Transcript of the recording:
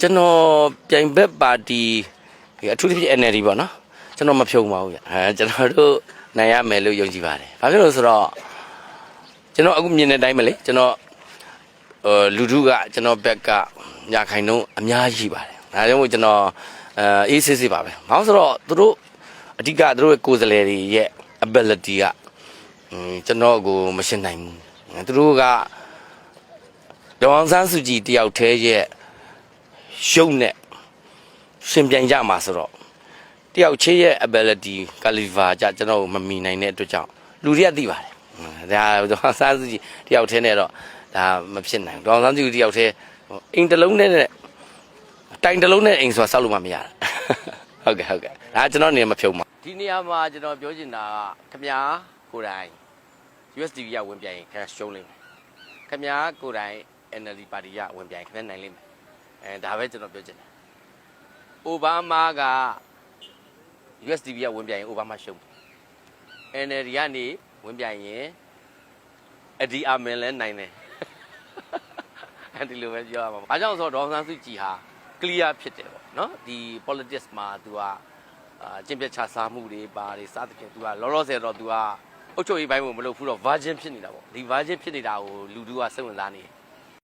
ကျွန်တော်ပြိုင်ဘက်ပါတီဒီအထူးသဖြင့် NLD ပေါ့နော်ကျွန်တော်မဖြုံပါဘူးဗျအဲကျွန်တော်တို့နိုင်ရမယ်လို့ယုံကြည်ပါတယ်ဘာဖြစ်လို့လဲဆိုတော့ကျွန်တော်အခုမြင်တဲ့အတိုင်းပဲလေကျွန်တော်ဟိုလူထုကကျွန်တော်ဘက်ကညာခိုင်နှုန်းအများကြီးရှိပါတယ်ဒါကြောင့်မို့ကျွန်တော်အဲအေးဆေးဆေးပါပဲဘာလို့ဆိုတော့သူတို့အဓိကသူတို့ရဲ့ကိုယ်စားလှယ်တွေရဲ့ ability ကอืมကျွန်တော်ကိုမရှင်းနိုင်ဘူးသူတို့ကဒေါအောင်ဆန်းစုကြည်တယောက်တည်းရဲ့ ရှုံးနဲ့ရှင်ပြိုင်ကြမှာဆိုတော့တယောက်ချင်းရဲ့ ability caliber ကြကျွန်တော်မမီနိုင်တဲ့အတွက်ကြောင့်လူတွေကသိပါတယ်ဒါတော့စားစုကြီးတယောက်ချင်းနဲ့တော့ဒါမဖြစ်နိုင်ဘူးဒေါအောင်ဆန်းစုကြည်တယောက်ချင်းအိမ်တစ်လုံးနဲ့တိုင်တစ်လုံးနဲ့အိမ်ဆိုတာစောက်လို့မှမရတာဟုတ်ကဲ့ဟုတ်ကဲ့ဒါကျွန်တော်အနေနဲ့မဖြုံပါဒီနေရာမှာကျွန်တော်ပြောချင်တာကခမ ्या ကိုယ်တိုင် USDP ရဝင်ပြိုင်ရင်ခင်ဗျာရှုံးလိမ့်မယ်ခမ ्या ကိုယ်တိုင် NLD ပါတီရဝင်ပြိုင်ခင်ဗျာနိုင်လိမ့်မယ် အဲဒါပဲကျွန်တော်ပြောချင်တယ်အိုဘားမားက USDP ကဝင်ပြိုင်ရင်အိုဘားမားရှုံးတယ် NLD ကနေဝင်ပြိုင်ရင်အဒီအာမင်လည်းနိုင်တယ်အဲဒီလိုပဲပြောရမှာပါ။ဘာကြောင့်ဆိုတော့ဒေါအောင်ဆန်းစုကြည်ဟာ clear ဖြစ်တယ်ပေါ့နော်ဒီ politics မှာ तू ကအာကျင့်ပြတ်ချစားမှုတွေပါတယ်စသဖြင့် तू ကလောလောဆယ်တော့ तू ကအုတ်ချုပ်ရေးပိုင်းကိုမလုပ်ဘူးတော့ virgin ဖြစ်နေတာပေါ့ဒီ virgin ဖြစ်နေတာကိုလူတူကစိတ်ဝင်စားနေတယ်